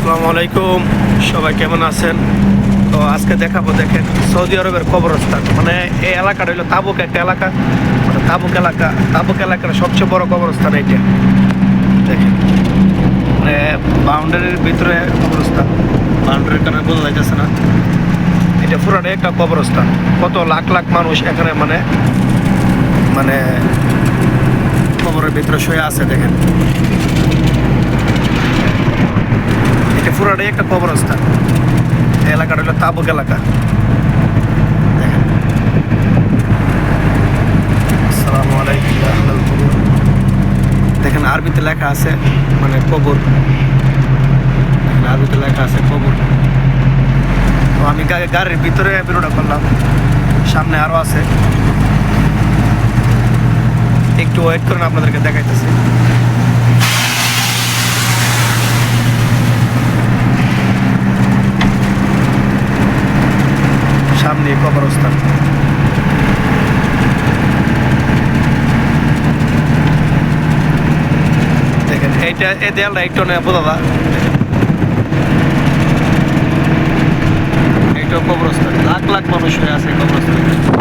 আসসালামু আলাইকুম। সবাই কেমন আছেন? তো আজকে দেখাবো, দেখেন, সৌদি আরবের কবরস্থান। মানে এই এলাকাটা হলো তাবুক একটা এলাকা। মানে তাবুক এলাকা, তাবুক এলাকার সবচেয়ে বড় কবরস্থান এইটা। দেখেন মানে বাউন্ডারির ভিতরে কবরস্থান। বাউন্ডারির কারণে বোঝা যাইতেছে না। এটা পুরাটাই একটা কবরস্থান। কত লাখ লাখ মানুষ এখানে মানে মানে কবরের ভিতরে শুয়ে আছে, দেখেন এটা পুরাটাই একটা কবরস্থান। এলাকাটা হলো তাবুক এলাকা। দেখেন। আরবিতে লেখা আছে মানে কবর। আরবিতে লেখা আছে কবর। তো আমি গাড়ির ভিতরে বেরোটা করলাম। সামনে আরও আছে। একটু ওয়েট করেন, আপনাদেরকে দেখাইতেছি। সামনে কবরস্থান দেখেন, এইটা, এই দেয়ালটা একটু নেই বোঝা এইটা কবরস্থান। লাখ লাখ মানুষ হয়ে আছে কবরস্থান।